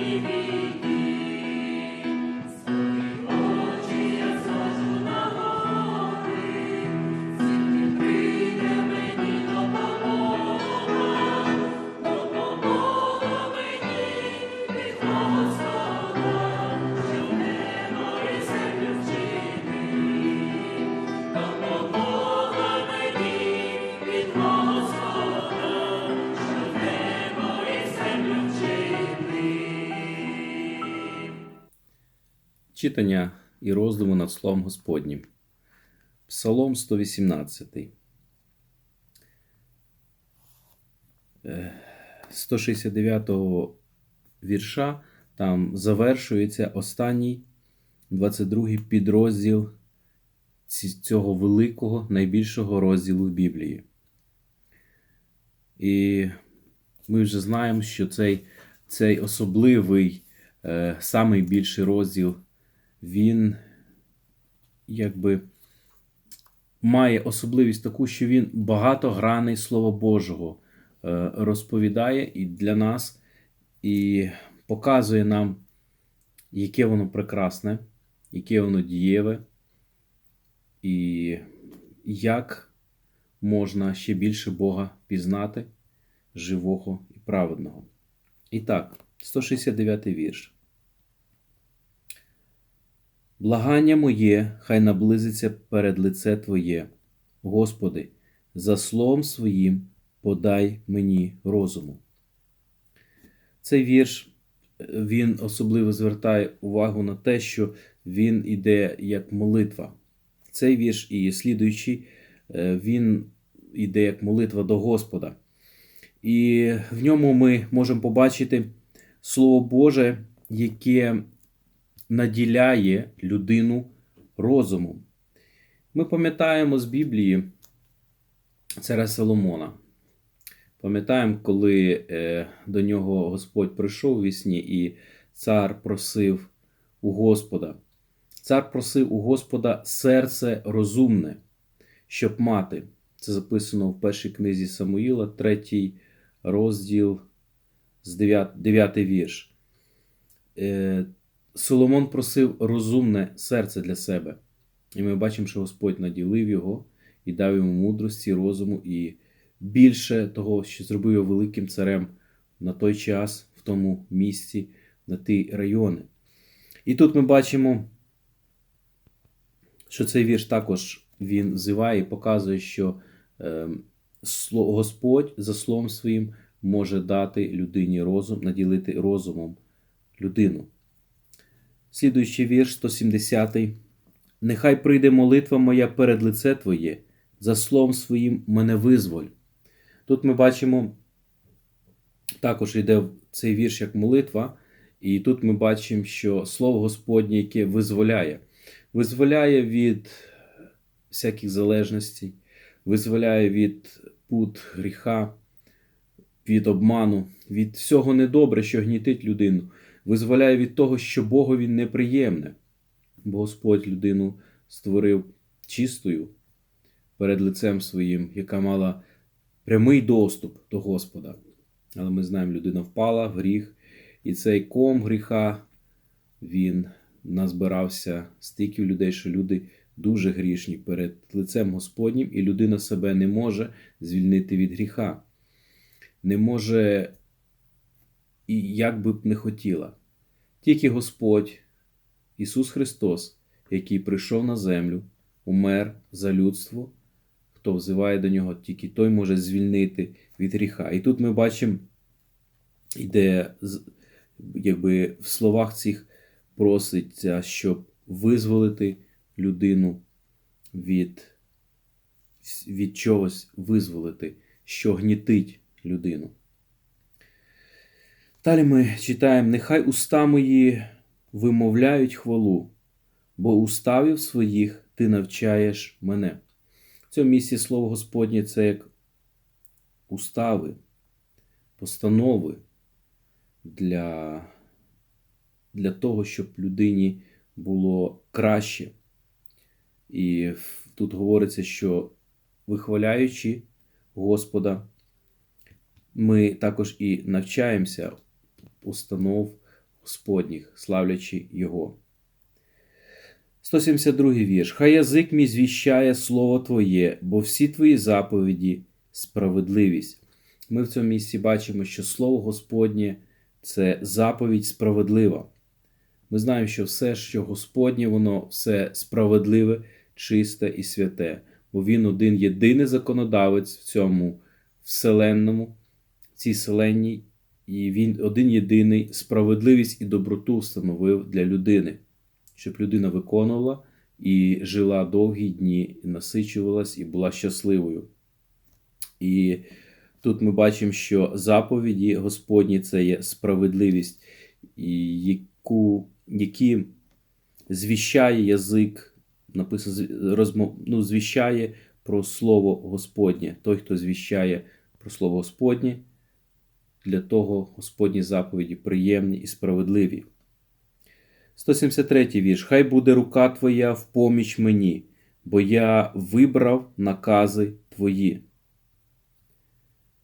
Baby. Читання і роздуму над Словом Господнім. Псалом 118. Е, 169 вірша там завершується останній 22 підрозділ цього великого найбільшого розділу Біблії. І ми вже знаємо, що цей, цей особливий, е, самий більший розділ, він якби має особливість таку, що він багатогранний Слово Божого е, розповідає і для нас, і показує нам, яке воно прекрасне, яке воно дієве, і як можна ще більше Бога пізнати, живого і праведного. І так, 169 вірш. Благання моє, хай наблизиться перед лице Твоє. Господи, за словом своїм подай мені розуму. Цей вірш е, він особливо звертає увагу на те, що він іде як молитва. Цей вірш і слідуючий, е, він іде як молитва до Господа. І в ньому ми можемо побачити Слово Боже, яке наділяє людину розумом. Ми пам'ятаємо з Біблії царя Соломона. Пам'ятаємо, коли е, до нього Господь прийшов у вісні, і цар просив у Господа. Цар просив у Господа серце розумне, щоб мати. Це записано в першій книзі Самуїла, третій розділ з 9, 9 вірш. Соломон просив розумне серце для себе. І ми бачимо, що Господь наділив його і дав йому мудрості, розуму і більше того, що зробив його великим царем на той час, в тому місці, на ті райони. І тут ми бачимо, що цей вірш також він взиває і показує, що е, Господь за словом своїм може дати людині розум, наділити розумом людину. Слідуючий вірш 170. Нехай прийде молитва моя перед лице Твоє, за словом своїм мене визволь. Тут ми бачимо, також йде цей вірш як молитва, і тут ми бачимо, що слово Господнє, яке визволяє, визволяє від всяких залежностей, визволяє від пут гріха, від обману, від всього недобре, що гнітить людину, визволяє від того, що Богові неприємне. Бо Господь людину створив чистою перед лицем своїм, яка мала прямий доступ до Господа. Але ми знаємо, людина впала в гріх, і цей ком гріха він назбирався стільки людей, що люди дуже грішні перед лицем Господнім, і людина себе не може звільнити від гріха. Не може, і як би б не хотіла. Тільки Господь, Ісус Христос, який прийшов на землю, умер за людство, хто взиває до нього, тільки той може звільнити від гріха. І тут ми бачимо, іде з- якби в словах цих проситься, щоб визволити людину від, від чогось визволити, що гнітить людину. Далі ми читаємо: нехай уста мої вимовляють хвалу, бо уставів своїх ти навчаєш мене. В цьому місці слово Господнє це як устави, постанови для, для того, щоб людині було краще. І тут говориться, що вихваляючи Господа, ми також і навчаємося установ Господніх, славлячи Його. 172 вірш. Хай язик мій звіщає Слово Твоє, бо всі Твої заповіді справедливість. Ми в цьому місці бачимо, що Слово Господнє це заповідь справедлива. Ми знаємо, що все, що Господнє, воно все справедливе, чисте і святе, бо Він один єдиний законодавець в цьому вселенному, в цій вселенній, і Він один єдиний справедливість і доброту встановив для людини, щоб людина виконувала і жила довгі дні, і насичувалась і була щасливою. І тут ми бачимо, що заповіді Господні це є справедливість, яку, які звіщає язик, написано, розмов, ну, звіщає про Слово Господнє. Той, хто звіщає про Слово Господнє, для того Господні заповіді приємні і справедливі. 173 вірш. Хай буде рука Твоя в поміч мені, бо я вибрав накази Твої.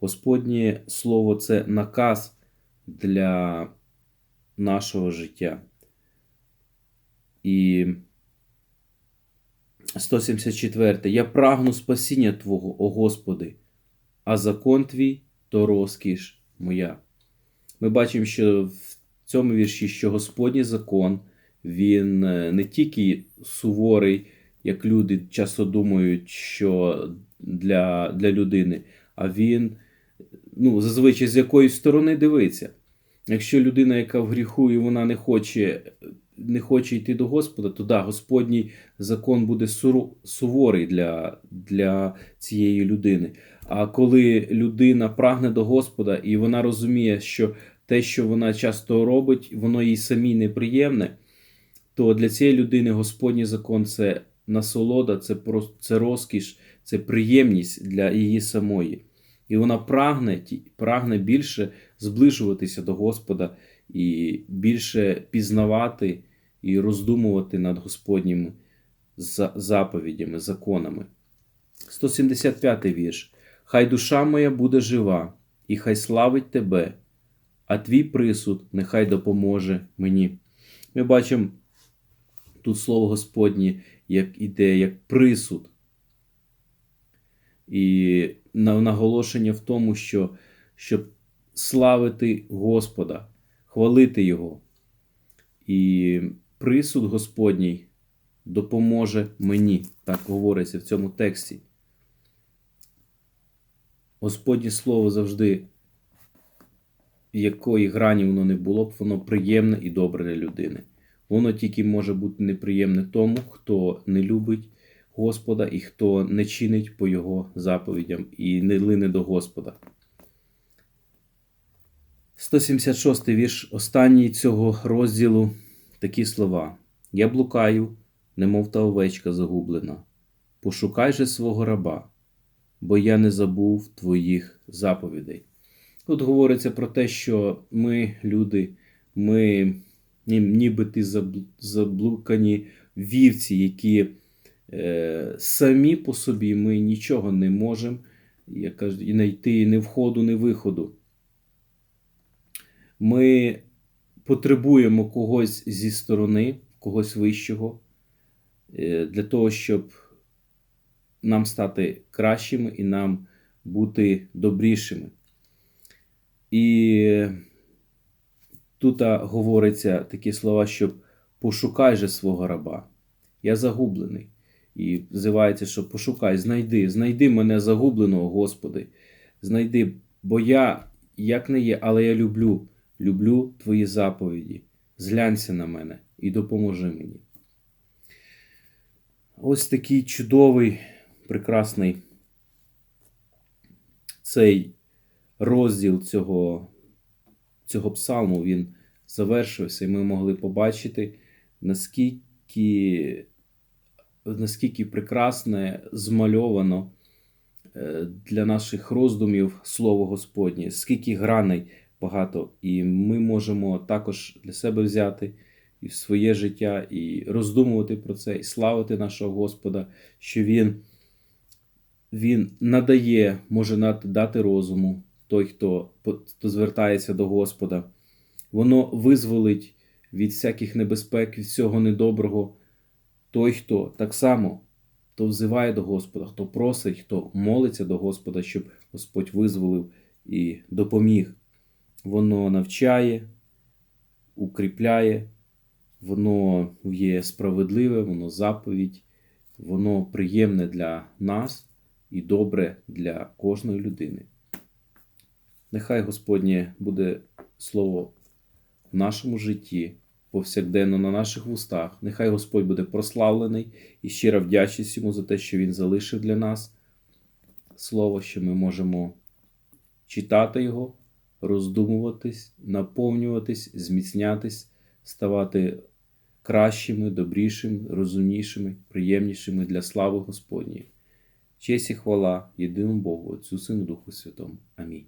Господнє Слово це наказ для нашого життя. І 174. Я прагну спасіння Твого, о Господи, а закон Твій то розкіш моя. Ми бачимо, що в цьому вірші, що Господній закон, він е, не тільки суворий, як люди часто думають, що для, для людини, а він ну, зазвичай з якої сторони дивиться. Якщо людина, яка в гріху, і вона не хоче, не хоче йти до Господа, то да, Господній закон буде суворий для, для цієї людини. А коли людина прагне до Господа і вона розуміє, що те, що вона часто робить, воно їй самій неприємне, то для цієї людини Господній закон це насолода, це, це розкіш, це приємність для її самої. І вона прагне, прагне більше зближуватися до Господа і більше пізнавати і роздумувати над Господніми заповідями, законами. 175 вірш. Хай душа моя буде жива, і хай славить тебе, а твій присуд нехай допоможе мені. Ми бачимо тут слово Господнє, як іде, як присуд. І наголошення в тому, що щоб славити Господа, хвалити Його. І присуд Господній допоможе мені, так говориться в цьому тексті. Господнє Слово завжди, якої грані воно не було б, воно приємне і добре для людини. Воно тільки може бути неприємне тому, хто не любить Господа і хто не чинить по Його заповідям і не лине до Господа. 176 вірш останній цього розділу такі слова: Я блукаю, немов та овечка загублена. Пошукай же свого раба, бо я не забув твоїх заповідей. Тут говориться про те, що ми, люди, ми ні- ніби заблукані вівці, які е, самі по собі ми нічого не можемо я кажу, і знайти ні входу, ні виходу. Ми потребуємо когось зі сторони, когось вищого, е, для того, щоб нам стати кращими і нам бути добрішими. І тут говориться такі слова, щоб пошукай же свого раба. Я загублений. І взивається, що пошукай, знайди, знайди мене загубленого, Господи. Знайди, бо я як не є, але я люблю, люблю Твої заповіді. Зглянься на мене і допоможи мені. Ось такий чудовий, прекрасний цей розділ цього, цього псалму він завершився, і ми могли побачити, наскільки, наскільки прекрасне змальовано е, для наших роздумів Слово Господнє, скільки граней багато, і ми можемо також для себе взяти і в своє життя, і роздумувати про це, і славити нашого Господа, що Він, він надає, може дати розуму той, хто, звертається до Господа. Воно визволить від всяких небезпек, від всього недоброго. Той, хто так само хто взиває до Господа, хто просить, хто молиться до Господа, щоб Господь визволив і допоміг. Воно навчає, укріпляє, воно є справедливе, воно заповідь, воно приємне для нас і добре для кожної людини. Нехай Господнє буде слово в нашому житті, повсякденно на наших вустах. Нехай Господь буде прославлений і щира вдячність йому за те, що Він залишив для нас слово, що ми можемо читати його, роздумуватись, наповнюватись, зміцнятись, ставати кращими, добрішими, розумнішими, приємнішими для слави Господньої. Честь і хвала єдиному Богу, Отцю Сину Духу Святому. Амінь.